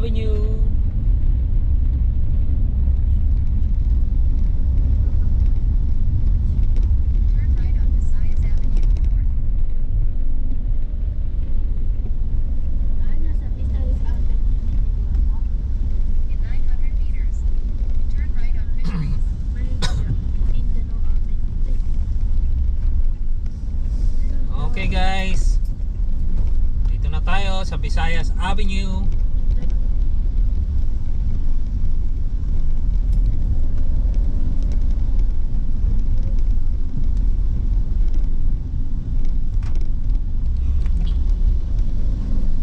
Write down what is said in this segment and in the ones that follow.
Avenue. Turn right on Visayas Avenue North. Nasa Visayas Avenue. In 900 meters, turn right on Fisheries. Malaysia. Mindanao Avenue. Okay guys. Dito na tayo sa Visayas Avenue.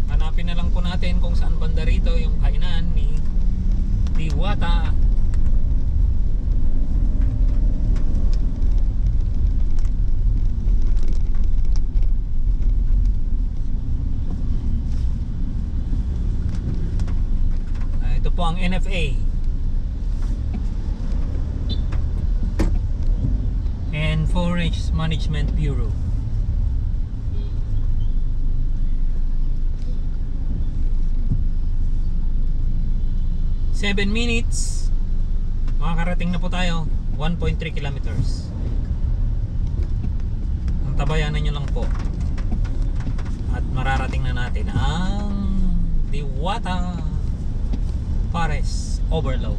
Hanapin na lang po natin kung saan banda rito yung kainan ni Diwata. Ah, ito po ang NFA. and Forest Management Bureau. Seven minutes. Makakarating na po tayo. 1.3 kilometers. Ang tabayanan nyo lang po. At mararating na natin ang Diwata Pares Overload.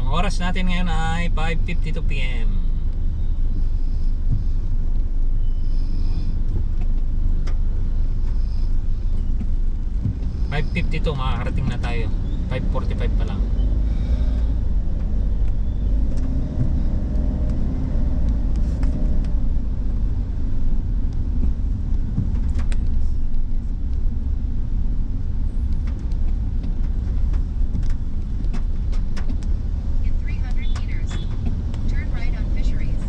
Ang oras natin ngayon ay 5.52 p.m. Five fifty two, makakarating na tayo. 5.45 pa lang. In 300 meters, turn right on Fisheries.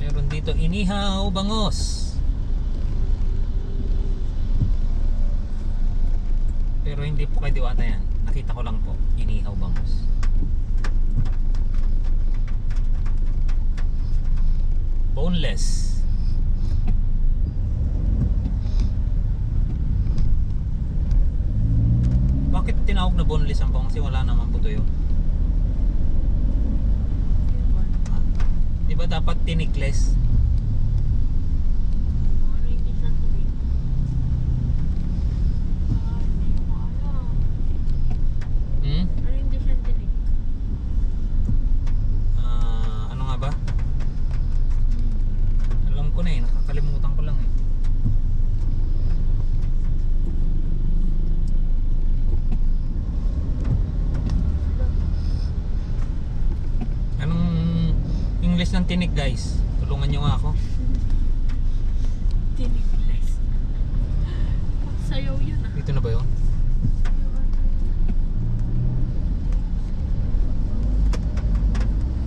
Meron inihaw bangos. Pero hindi po kay Diwata yan. Nakita ko lang po, inihaw bangos. Boneless. Bakit tinawag na boneless ang bangos? Wala naman po tuyo. Di ba dapat tinikles? Ano hindi siya tuloy? Ah, hindi ko alam. Hmm? Ano hindi siya tinig? Ah, ano nga ba? Alam ko na eh, nakakalimutan ko lang eh. Anong English ng tinig guys? Tulungan nyo nga ako. Tinigles. Sayaw yun ah. Dito na ba yun?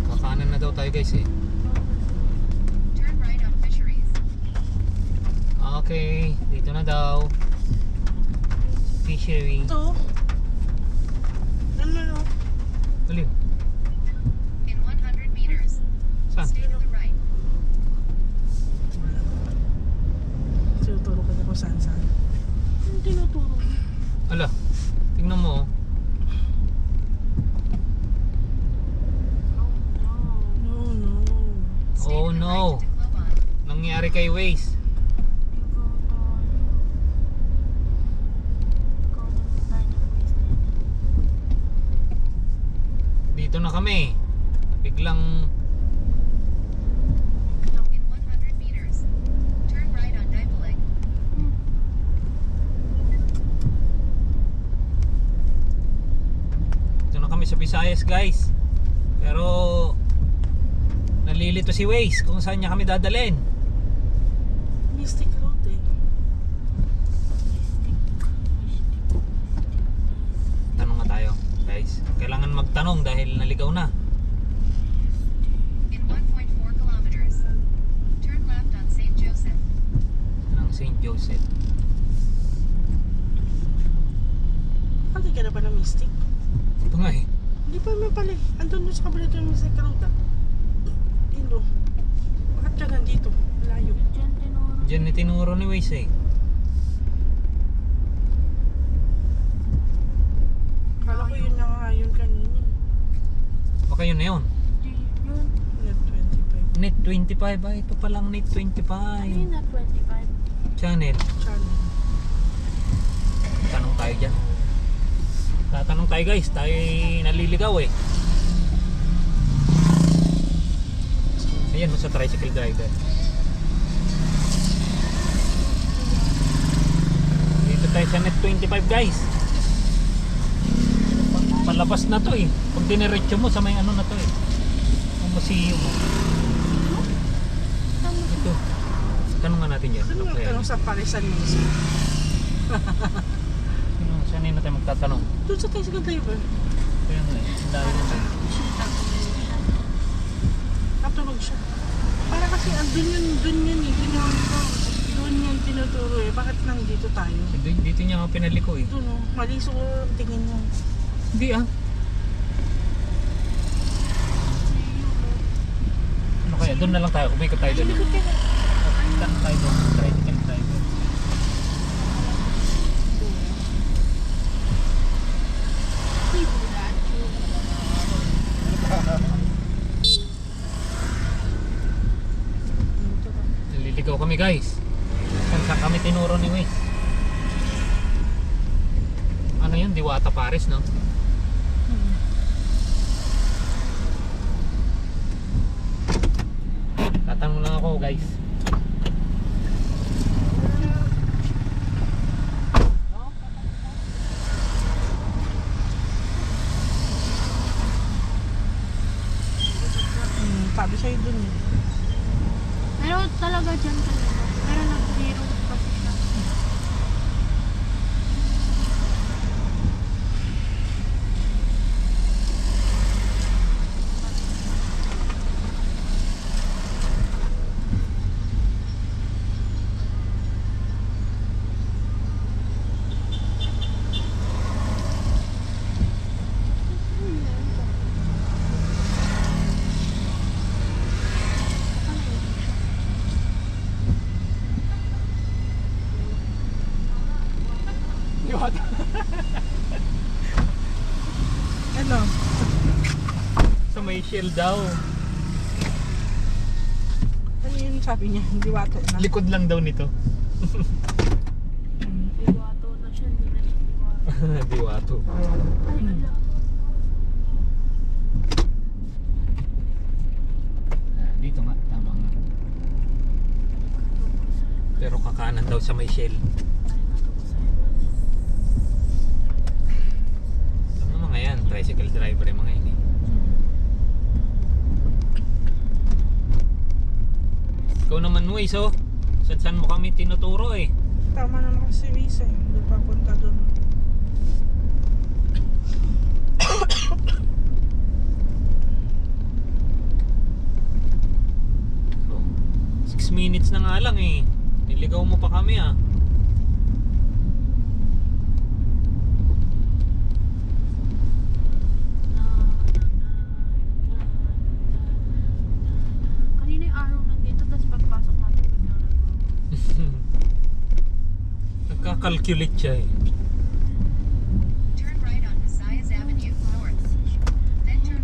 Kakanan na daw tayo guys eh. Turn right on Fisheries. Okay, dito na daw. Fishery. Ito. Ano no? Aliw. In 100 meters, Saan? stay to the right. Tinuturo ka na kung saan saan. Ano tinuturo mo? Ala, tingnan mo. oh. Oh no. Oh no. Nangyari kay Waze. Ikaw tayo. Ikaw na tayo ng waste na yun. Dito na kami. Biglang In 100 meters, turn right on Dipolog. Dito na kami sa Visayas guys. Pero nalilito si Waze kung saan niya kami dadalhin. magtanong dahil naligaw na. In 1.4 kilometers, turn left on St. Joseph. Anong St. Joseph? Pati ka na ba ng mystic? Hindi pa nga eh. Hindi pa may pala eh. Andun doon sa kabila ng mystic karuta. Indo. Bakit ka nandito? Layo. Diyan tinuro. Diyan ni tinuro ni Waze eh. Baka yun na yun. Net 25 Net 25 ah. Ito palang net 25. Ano yun na 25? Channel. channel. Tanong tayo dyan. Tatanong tayo guys. Tayo naliligaw eh. Ayan mo sa tricycle driver. Dito tayo sa net 25 guys. Pa- Palabas na to eh. Pag diniretso mo sa may ano na to eh. Ang museum mo. Ito. Tanong nga natin yan. Ano kaya? tanong sa Parisan mismo? Sino, saan na tayo magtatanong? Doon sa tricycle driver. Kaya nga eh. ang dami na tayo. Natulog siya. Para kasi andun yun, dun yun eh. Ginawa ko. Doon yun tinuturo eh. Bakit nandito tayo? Dito, dito niya ako pinaliko eh. Doon oh. Mali siguro tingin mo. Hindi ah. Ano kaya? Doon na lang tayo. Umikot tayo doon. Ka na. Saan tayo doon? Tricycle driver. Naliligaw kami guys. Kung saan kami tinuro ni Waze. Ano yun? Diwata Paris no? Tatanong lang ako guys. Hmm, sabi sa'yo dun eh. Pero talaga dyan talaga. Pero nag-zero kasi siya. Ano? Shell daw. Ano yun sabi niya? Hindi wato na. Likod lang daw nito. Diwato na siya, hindi na siya diwato. Diwato. Ay, ala. Ah, Dito nga, tama nga. Pero kakanan daw sa may shell. Mo mga yan, tricycle driver yung mga yun eh. Ikaw naman Waze oh. Saan saan mo kami tinuturo eh. Tama naman kasi Wisa eh. Doon papunta doon. So, 6 minutes na nga lang eh. Niligaw mo pa kami ah. Kanina yung araw nandito, tapos pagpasok natin, biglang nag- Nagka-calculate siya eh. Turn right on Visayas Avenue North. Then turn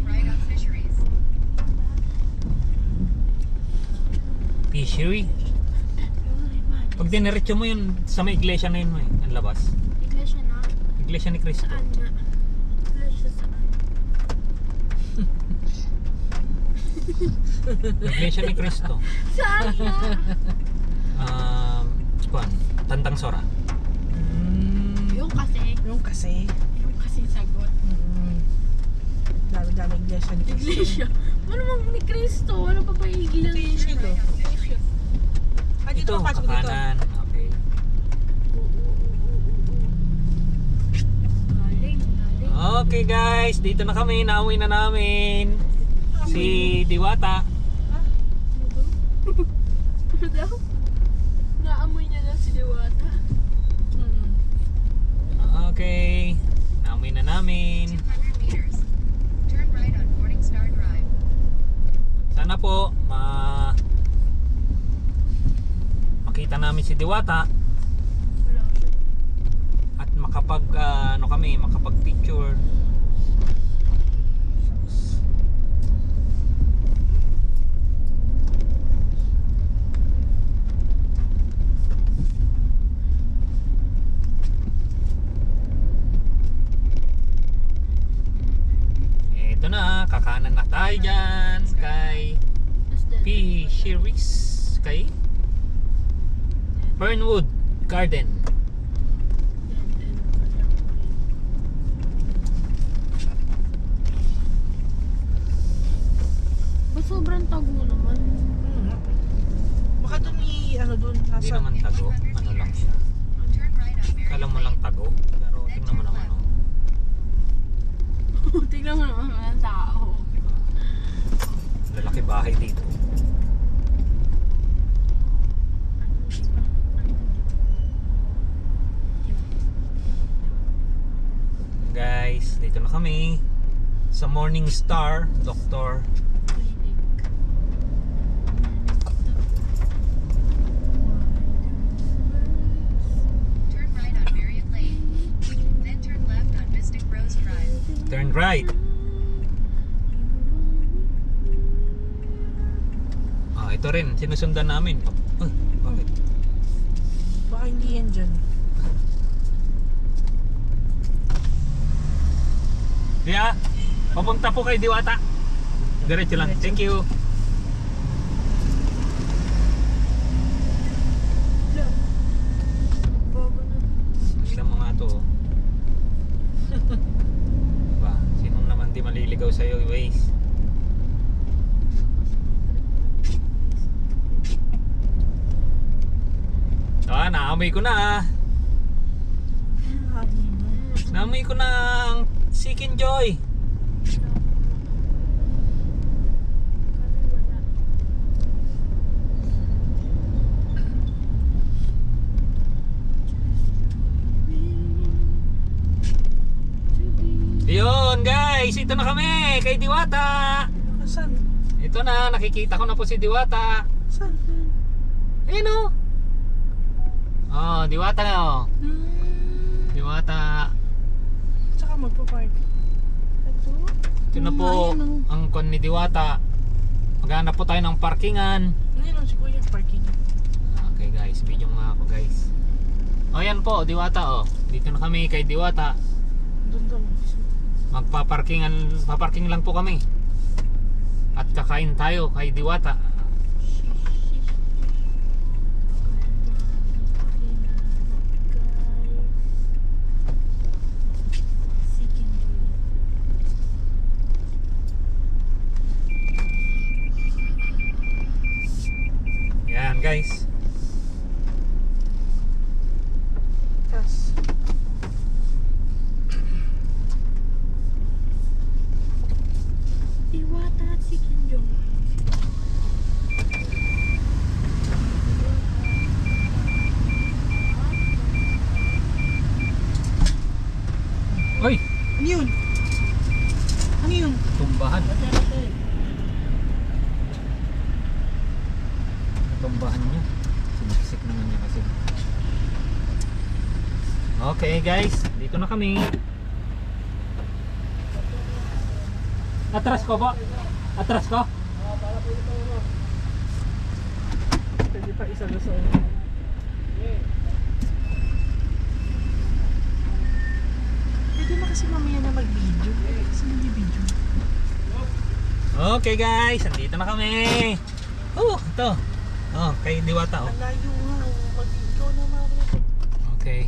right on Fisheries. Fishery. Pag diniretso mo yun sa may iglesia na yun mo eh. Ang labas. Iglesia na? Iglesia ni Cristo. Saan nga? Iglesia saan? Iglesia ni Cristo. Saan nga? Um, kuan, Tantang Sora. Kasi, yung kasi. sagot. Mm, dami-dami iglesia ni Cristo. Iglesia. Ano mang ni Cristo? Ano pa ba yung iglesia? Ito shilo. Ah, dito Ito, pasok dito. Okay. Okay guys, dito na kami. Nauwi na namin. Si Diwata. Ano daw? Naamoy niya lang si Diwata. Mm. Okay. Nauwi na namin. 200 meters. Turn right on Morningstar Drive. Sana po ma makita namin si Diwata at makapag ah, ano kami, makapag picture. Ito na, kakanan na tayo dyan kay Dead. Fisheries kay Fernwood Garden. Ba't sobrang tago naman? Hmm. Baka doon i, ano doon, Hindi nasa... naman tago, ano lang siya. Kala mo lang tago, pero tingnan mo naman oh. Tingnan mo naman ang tao. Lalaki bahay dito. Guys, dito na kami sa Morning Star, Doctor. Turn right ito rin, sinusundan namin. Uy, bakit? Baka hindi yan dyan. Kaya, papunta po kay Diwata. Diretso lang. Thank you. Bago na. Tignan mo nga to. oh. ba, sinong naman di maliligaw sa'yo, Waze? Ah, naamoy ko na ah. Naamoy ko na ang Seeking Joy. Yun guys, ito na kami kay Diwata. Saan? Ito na, nakikita ko na po si Diwata. Saan? Ayun o. Oh, Diwata na oh. Hmm. Diwata. Tsaka magpa-park. Ito? Ito na po Ayun, oh. ang kon ni Diwata. Maghanap po tayo ng parkingan. Ngayon lang si Kuya, parking. Okay guys, video nga ako guys. O yan po, Diwata oh. Dito na kami kay Diwata. Doon daw. Magpaparkingan, paparking lang po kami. At kakain tayo kay Diwata. Guys. Tas. Iwata at si Kim Jong. Oy, Ano yun? Ano yun? tumbahan. Tumbahan niya. Siniksik naman niya kasi. Okay guys, dito na kami. Atras ko po. Atras ko. Pwede pa isa na sa Pwede na kasi mamaya na mag-video. Kasi hindi video. Okay guys, andito na kami. Oh, ito. Oh, kay Diwata oh. Ang layo nga. Mag-video na mamaya. Okay.